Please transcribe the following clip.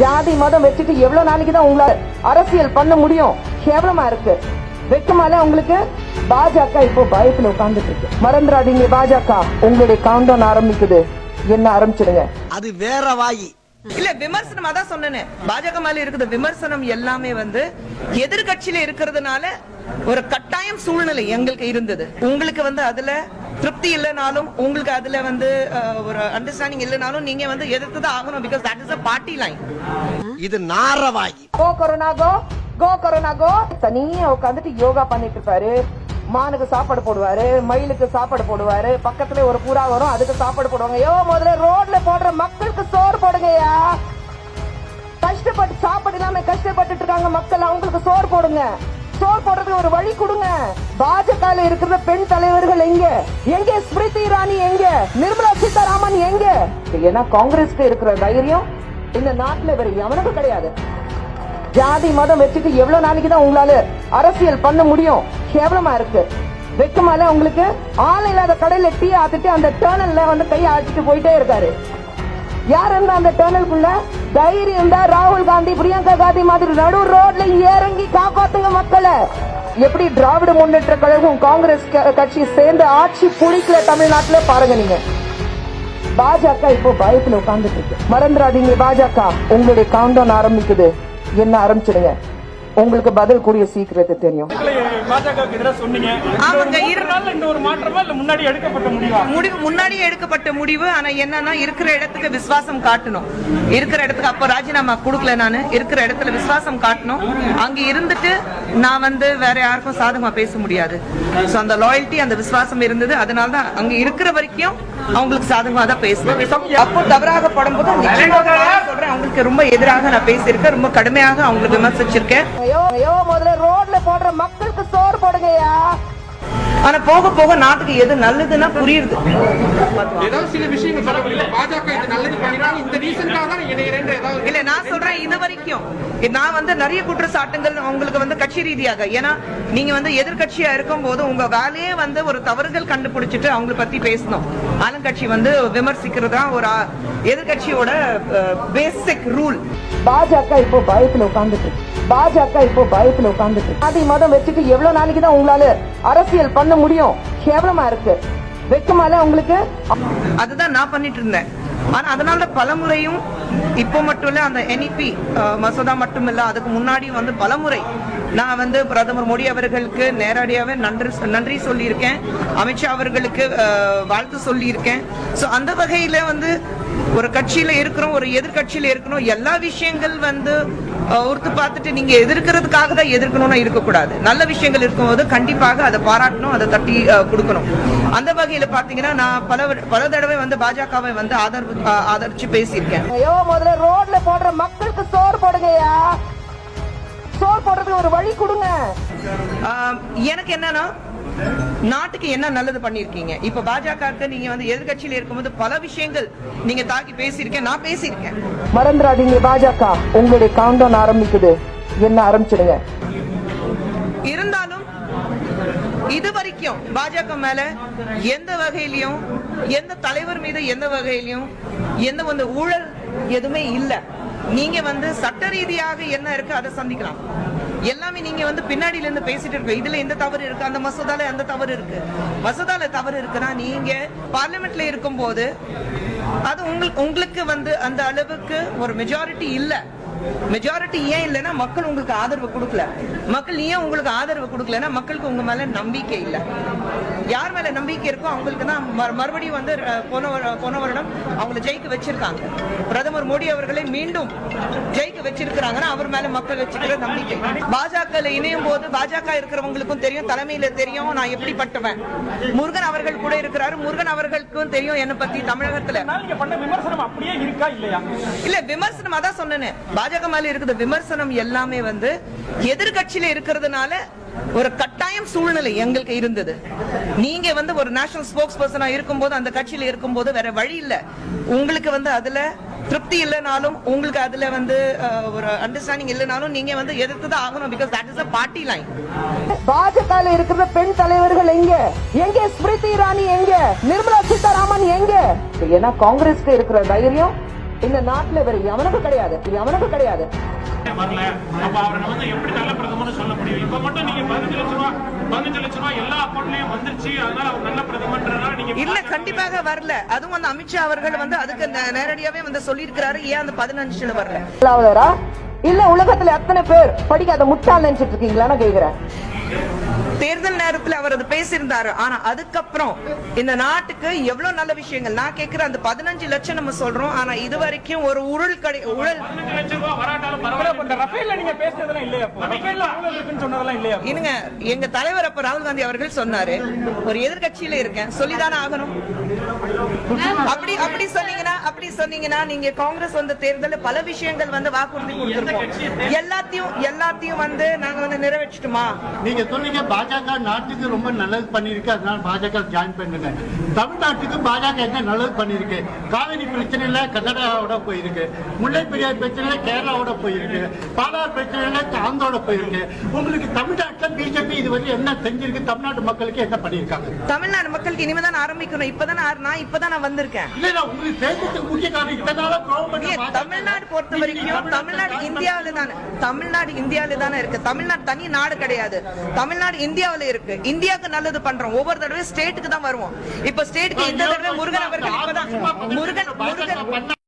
ஜாதி மதம் வச்சுட்டு எவ்வளவு நாளைக்கு தான் உங்களால அரசியல் பண்ண முடியும்? கேவலமா இருக்கு. வெக்கமால உங்களுக்கு பாஜக இப்போ பயத்துல உட்கார்ந்துட்டு இருக்கு. மறந்துடாதீங்க பாஜக. உங்களுடைய கவுண்டவுன் ஆரம்பிக்குது. என்ன ஆரம்பிச்சிடுங்க. அது வேற வாயி. இல்ல விமர்சனம் அதான் சொன்னேனே. பாஜக மேல இருக்குது விமர்சனம் எல்லாமே வந்து எதிர்கட்சியில இருக்கிறதுனால ஒரு கட்டாயம் சூழ்நிலை எங்களுக்கு இருந்தது. உங்களுக்கு வந்து அதுல திருப்தி இல்லைனாலும் உங்களுக்கு அதுல வந்து ஒரு அண்டர்ஸ்டாண்டிங் இல்லைனாலும் நீங்க வந்து எதிர்த்து தான் ஆகணும் because that is a party line இது நார வாயி கோ கொரோனா கோ கோ கொரோனா கோ. தனியா உட்காந்துட்டு யோகா பண்ணிட்டு இருப்பாரு. மானுக்கு சாப்பாடு போடுவாரு மயிலுக்கு சாப்பாடு போடுவாரு பக்கத்துல ஒரு புறா வரும் அதுக்கு சாப்பாடு போடுவாங்க. யோ முதல்ல ரோட்ல போடுற மக்களுக்கு சோறு போடுங்கய்யா. கஷ்டப்பட்டு சாப்பாடு இல்லாம கஷ்டப்பட்டுட்டு இருக்காங்க மக்கள் அவங்களுக்கு சோறு போடுங்க. சோறு போடுறதுக்கு ஒரு வழி கொடுங்க. பாஜக இருக்கிற பெண் தலைவர்கள் எங்க? எங்க? ஸ்மிருதி இராணி எங்க? நிர்மலா சீதாராமன் எங்க? ஏன்னா காங்கிரஸ்க்கு இருக்கிற தைரியம் இந்த நாட்டுல வேற எவனுக்கும் கிடையாது. ஜாதி மதம் வச்சுட்டு எவ்வளவு நாளைக்கு தான் உங்களால அரசியல் பண்ண முடியும்? கேவலமா இருக்கு. வெக்கமால உங்களுக்கு? ஆள் இல்லாத கடையில டீ ஆத்துட்டு அந்த டேர்னல்ல வந்து கையை ஆட்டிட்டு போயிட்டே இருக்காரு. யார் இருந்தா அந்த டேர்னலுக்குள்ள தைரியம் இருந்தா ராகுல் காந்தி பிரியங்கா காந்தி மாதிரி நடு ரோட்ல இறங்கி காப்பாத்துங்க மக்களை. எப்படி திராவிட முன்னேற்ற கழகம் காங்கிரஸ் க- கட்சி சேர்ந்து ஆட்சி புடிக்கல தமிழ்நாட்டுல பாருங்க நீங்க. பாஜக இப்போ பயத்துல உட்கார்ந்துட்டு இருக்கு. மறந்துடாதீங்க பாஜக. உங்களுடைய கவுண்டவுன் ஆரம்பிக்குது. என்ன ஆரம்பிச்சிடுங்க? உங்களுக்கு பதில் கூடிய சீக்கிரத்தை தெரியும். இல்ல முன்னாடி எடுக்கப்பட்ட முடிவா? முடிவு முன்னாடியே எடுக்கப்பட்ட முடிவு ஆனா என்னன்னா இருக்கிற இடத்துக்கு விசுவாசம் காட்டணும். இருக்கிற இடத்துக்கு அப்ப ராஜினாமா கொடுக்கல நானு. இருக்கிற இடத்துல விசுவாசம் காட்டணும். அங்க இருந்துட்டு நான் வந்து வேற யாருக்கும் சாதகமா பேச முடியாது. சோ அந்த லாயல்ட்டி அந்த விசுவாசம் இருந்தது. அதனால தான் அங்க இருக்கிற வரைக்கும் அவங்களுக்கு சாதகமா தான் பேசுவேன். அப்போ தவறாக படும்போது சொல்றேன். அவங்களுக்கு ரொம்ப எதிராக நான் பேசியிருக்கேன். ரொம்ப கடுமையாக அவங்களை விமர்சிச்சிருக்கேன். முதல்ல ரோட்ல போடுற மக்களுக்கு சோறு போடுங்கய்யா. ஆனா போக போக நாட்டுக்கு எது நல்லதுன்னா புரியுது. ஏதாவது சில விஷயங்கள் பாஜக இது நல்லது பண்ணினாங்க இந்த ஏதாவது இல்ல நான் சொல்றேன் இது வரைக்கும். நான் வந்து நிறைய குற்றச்சாட்டுகள் உங்களுக்கு வந்து கட்சி ரீதியாக ஏன்னா நீங்க வந்து எதிர்க்கட்சியா இருக்கும் போது உங்க வேலையே வந்து ஒரு தவறுகள் கண்டுபிடிச்சிட்டு அவங்கள பத்தி பேசணும். ஆளுங்கட்சி வந்து விமர்சிக்கிறதா ஒரு எதிர்க்கட்சியோட பேசிக் ரூல் பாஜக இப்போ பயத்துல உட்கார்ந்துட்டு பாஜக இப்போ பயத்துல உட்கார்ந்துட்டு இருக்கு. ஜாதி மதம் வச்சுட்டு எவ்வளவு நாளைக்கு தான் உங்களால அரசியல் பண்ண முடியும்? கேவலமா இருக்கு. வெக்கமால உங்களுக்கு? அதுதான் நான் பண்ணிட்டு இருந்தேன். ஆனா அதனால பலமுறையும் இப்போ மட்டும் இல்ல அந்த என்இபி மசோதா மட்டும் இல்ல அதுக்கு முன்னாடி வந்து பலமுறை நான் வந்து பிரதமர் மோடி அவர்களுக்கு நேரடியாவே நன்றி நன்றி சொல்லியிருக்கேன். அமித்ஷா அவர்களுக்கு வாழ்த்து சொல்லியிருக்கேன். சோ அந்த வகையில வந்து ஒரு கட்சியில இருக்கிறோம் ஒரு எதிர்கட்சியில் இருக்கிறோம் எல்லா விஷயங்கள் வந்து ஒருத்து பார்த்துட்டு நீங்க எதிர்க்கிறதுக்காக தான் எதிர்க்கணும்னு இருக்கக்கூடாது. நல்ல விஷயங்கள் இருக்கும்போது கண்டிப்பாக அதை பாராட்டணும் அதை தட்டி கொடுக்கணும். அந்த வகையில பாத்தீங்கன்னா நான் பல பல தடவை வந்து பாஜகவை வந்து ஆதரவு ஆதரிச்சு பேசியிருக்கேன். ஐயோ முதல்ல ரோட்ல போடுற மக்களுக்கு சோறு போடுங்கய்யா. சோறு போடுறதுக்கு ஒரு வழி கொடுங்க. எனக்கு என்னன்னா நாட்டுக்கு என்ன நல்லது பண்ணிருக்கீங்க? இப்ப பாஜகவுக்கு நீங்க வந்து எதிர்கட்சியில இருக்கும்போது பல விஷயங்கள் நீங்க தாக்கி பேசியிருக்கேன் நான் பேசியிருக்கேன். மறந்துடாதீங்க பாஜக. உங்களுடைய கவுண்டவுன் ஆரம்பிக்குது. என்ன ஆரம்பிச்சிடுங்க. இருந்தாலும் இது வரைக்கும் பாஜக மேல எந்த வகையிலயும் எந்த தலைவர் மீது எந்த வகையிலயும் எந்த வந்து ஊழல் எதுவுமே இல்ல. நீங்க வந்து சட்ட ரீதியாக என்ன இருக்கு அதை சந்திக்கலாம். எல்லாமே நீங்க வந்து பின்னாடியில இருந்து பேசிட்டு இருக்க இதுல எந்த தவறு இருக்கு? அந்த மசோதால அந்த தவறு இருக்கு? மசோதால தவறு இருக்குன்னா நீங்க பார்லிமெண்ட்ல இருக்கும்போது அது உங்களுக்கு உங்களுக்கு வந்து அந்த அளவுக்கு ஒரு மெஜாரிட்டி இல்ல. மெஜாரிட்டி ஏன் இல்லைன்னா மக்கள் உங்களுக்கு ஆதரவு கொடுக்கல. மக்கள் ஏன் உங்களுக்கு ஆதரவு கொடுக்கலன்னா மக்களுக்கு உங்க மேல நம்பிக்கை இல்லை. யார் மேல நம்பிக்கை இருக்கோ அவங்களுக்கு தான் மறுபடியும் வந்து போன வரு- போன வருடம் அவங்களை ஜெயிக்க வச்சிருக்காங்க. பிரதமர் மோடி அவர்களை மீண்டும் ஜெயிக்க வச்சிருக்கிறாங்கன்னா அவர் மேல மக்கள் வச்சுக்கிற நம்பிக்கை. பாஜக இணையும் போது பாஜக இருக்கிறவங்களுக்கும் தெரியும் தலைமையில தெரியும் நான் எப்படிப்பட்டவன். முருகன் அவர்கள் கூட இருக்கிறாரு. முருகன் அவர்களுக்கும் தெரியும் என்ன பத்தி தமிழகத்துல. விமர்சனம் அப்படியே இருக்கா இல்லையா இல்ல விமர்சனம் அதான் சொன்னேனே. பாஜக மேல இருக்கிற விமர்சனம் எல்லாமே வந்து எதிர்கட்சியில இருக்கிறதுனால ஒரு கட்டாயம் சூழ்நிலை எங்களுக்கு இருந்தது. நீங்க வந்து ஒரு நேஷனல் ஸ்போக்ஸ் பர்சனா இருக்கும்போது அந்த கட்சியில இருக்கும்போது வேற வழி இல்ல. உங்களுக்கு வந்து அதுல திருப்தி இல்லைனாலும் உங்களுக்கு அதுல வந்து ஒரு அண்டர்ஸ்டாண்டிங் இல்லைனாலும் நீங்க வந்து எதிர்த்து தான் ஆகணும் because that is a party line பாஜக இருக்கிற பெண் தலைவர்கள் எங்க? எங்க? ஸ்மிருதி இரானி எங்க? நிர்மலா சீதாராமன் எங்க? ஏன்னா காங்கிரஸ்க்கு இருக்கிற தைரியம் இந்த நாட்டுல வேற எவனுக்கும் கிடையாது. எவனுக்கும் கிடையாது. வரல. அப்ப அவரை வந்து எப்படி நல்ல பிரதமர்னு சொல்ல முடியும் இப்ப மட்டும் நீங்க பதினஞ்சு லட்சம் ரூபாய் பதினஞ்சு லட்சம் ரூபாய் எல்லா அக்கௌண்ட்லயும் வந்துருச்சு அதனால அவர் நல்ல பிரதமர்ன்றனால நீங்க இல்ல கண்டிப்பாக வரல. அதுவும் வந்து அமித்ஷா அவர்கள் வந்து அதுக்கு நே- நேரடியாவே வந்து சொல்லியிருக்கிறாரு. ஏன் அந்த பதினஞ்சுல வரல? இல்ல உலகத்துல எத்தனை பேர் படிக்காத முட்டாள் நினைச்சிட்டு இருக்கீங்களான்னு கேக்குறேன். தேர்தல் நேரத்துல அவர் அது பேசியிருந்தாரு. ஆனா அதுக்கப்புறம் இந்த நாட்டுக்கு எவ்வளவு நல்ல விஷயங்கள்? நான் கேக்குற அந்த பதினஞ்சு லட்சம் நம்ம சொல்றோம். ஆனா இது வரைக்கும் ஒரு உருள் கடை உழல்? இன்னுங்க எங்க தலைவர் அப்ப ராகுல் காந்தி அவர்கள் சொன்னாரு ஒரு எதிர்க்கட்சியில இருக்கேன். சொல்லிதானே ஆகணும். அப்படி அப்படி சொன்னீங்கன்னா சொன்னீங்கன்னா நீங்க காங்கிரஸ் வந்த தேர்தல்ல பல விஷயங்கள் வந்து வாக்குறுதி எல்லாத்தையும் எல்லாத்தையும் வந்து நாங்க வந்து நிறைவேற்றிட்டுமா? நீங்க சொன்னீங்க பாஜக நாட்டுக்கு ரொம்ப நல்லது பண்ணிருக்கு அதனால பாஜக ஜாயின் பண்ணுங்க. தமிழ்நாட்டுக்கு பாஜக என்ன நல்லது பண்ணிருக்கு காவிரி பிரச்சனையில கர்நாடகாவோட போயிருக்கு. முல்லை பெரியார் பிரச்சனையில கேரளாவோட போயிருக்கு. பாலார் பிரச்சனையில ஆந்திரோட போயிருக்கு. உங்களுக்கு தமிழ்நாட்டுல பிஜேபி இது வந்து என்ன செஞ்சிருக்கு? தமிழ்நாட்டு மக்களுக்கு என்ன பண்ணிருக்காங்க தமிழ்நாடு மக்களுக்கு இனிமேதான் ஆரம்பிக்கணும். இப்பதான் நான் இப்பதான் நான் வந்திருக்கேன். இல்ல உங்களுக்கு பேசுறதுக்கு தமிழ்நாடு பொறுத்த வரைக்கும் தமிழ்நாடு இந்தியாவில தானே தமிழ்நாடு இந்தியாவில தானே இருக்கு. தமிழ்நாடு தனி நாடு கிடையாது. தமிழ்நாடு இந்தியாவில இருக்கு. இந்தியாவுக்கு நல்லது பண்றோம். ஒவ்வொரு தடவை ஸ்டேட்டுக்கு தான் வருவோம். இப்ப ஸ்டேட்டுக்கு இந்த தடவை முருகன் அவர்கள் முருகன் முருகன்